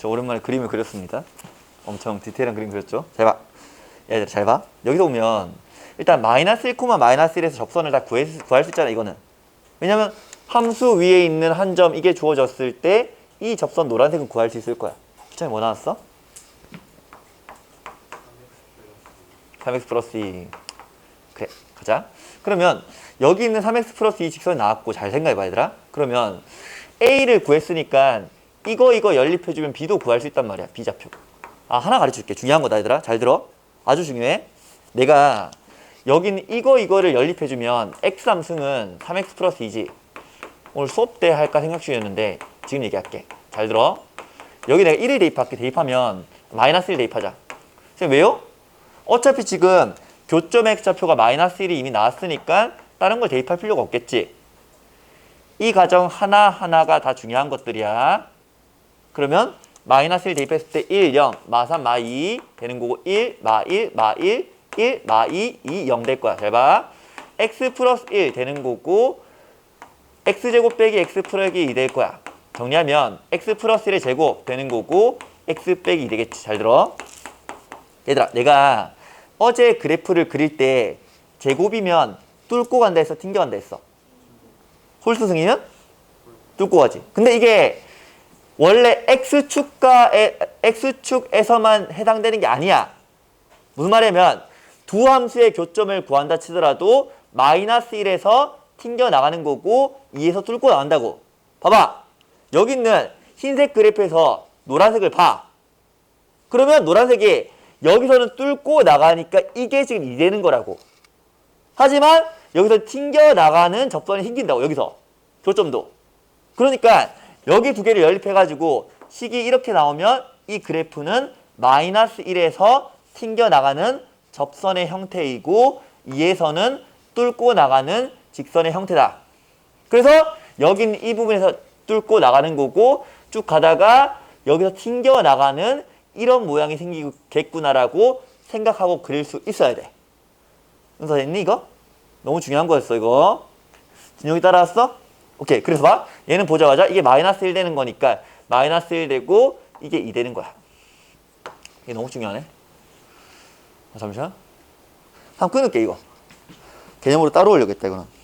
저 오랜만에 그림을 그렸습니다. 엄청 디테일한 그림 그렸죠? 잘 봐. 얘들 잘 봐. 여기서 보면 일단 마이너스 1, 마이너스 1에서 접선을 다 구해, 구할 수 있잖아 이거는. 왜냐면 함수 위에 있는 한 점 이게 주어졌을 때 이 접선 노란색은 구할 수 있을 거야. 시점이 뭐 나왔어? 3x 플러스 2. 그래, 가자. 그러면 여기 있는 3x 플러스 2 직선이 나왔고 잘 생각해봐 얘들아. 그러면 A를 구했으니까 이거 이거 연립해주면 B도 구할 수 있단 말이야. B좌표. 아 하나 가르쳐줄게. 중요한 거다 얘들아. 잘 들어. 아주 중요해. 내가 여기는 이거 이거를 연립해주면 x 함수는 3x 플러스 2지. 오늘 수업 때 할까 생각 중이었는데 지금 얘기할게. 잘 들어. 여기 내가 1을 대입할게. 대입하면 마이너스 1 대입하자. 지금 왜요? 어차피 지금 교점 x좌표가 마이너스 1이 이미 나왔으니까 다른 걸 대입할 필요가 없겠지. 이 가정 하나하나가 다 중요한 것들이야. 그러면 마이너스 1 대입했을 때 1, 0, 마 3, 마 2 되는 거고 1, 마 1, 마 1, 1, 마 2, 2, 0 될 거야. 잘 봐. x 플러스 1 되는 거고 x제곱 빼기 x 플러스 2될 거야. 정리하면 x 플러스 1의 제곱 되는 거고 x 빼기 2 되겠지. 잘 들어. 얘들아 내가 어제 그래프를 그릴 때 제곱이면 뚫고 간다 했어 튕겨 간다 했어 홀수승이면 뚫고 가지 근데 이게 원래 x축과 x축에서만 해당되는 게 아니야. 무슨 말이냐면 두 함수의 교점을 구한다 치더라도 마이너스 1에서 튕겨 나가는 거고 2에서 뚫고 나간다고. 봐봐. 여기 있는 흰색 그래프에서 노란색을 봐. 그러면 노란색이 여기서는 뚫고 나가니까 이게 지금 이 되는 거라고. 하지만 여기서 튕겨 나가는 접선이 생긴다고 여기서. 교점도. 그러니까 여기 두 개를 연립해가지고 식이 이렇게 나오면 이 그래프는 마이너스 1에서 튕겨 나가는 접선의 형태이고 2에서는 뚫고 나가는 직선의 형태다. 그래서 여긴 이 부분에서 뚫고 나가는 거고 쭉 가다가 여기서 튕겨 나가는 이런 모양이 생기겠구나라고 생각하고 그릴 수 있어야 돼. 은서 됐니 이거? 너무 중요한 거였어 이거. 진영이 따라왔어? 오케이. 그래서 봐. 얘는 보자마자 이게 마이너스 1 되는 거니까 마이너스 1 되고 이게 2 되는 거야. 이게 너무 중요하네. 아, 잠시만. 한번 끊을게 이거. 개념으로 따로 올려겠다 이거는.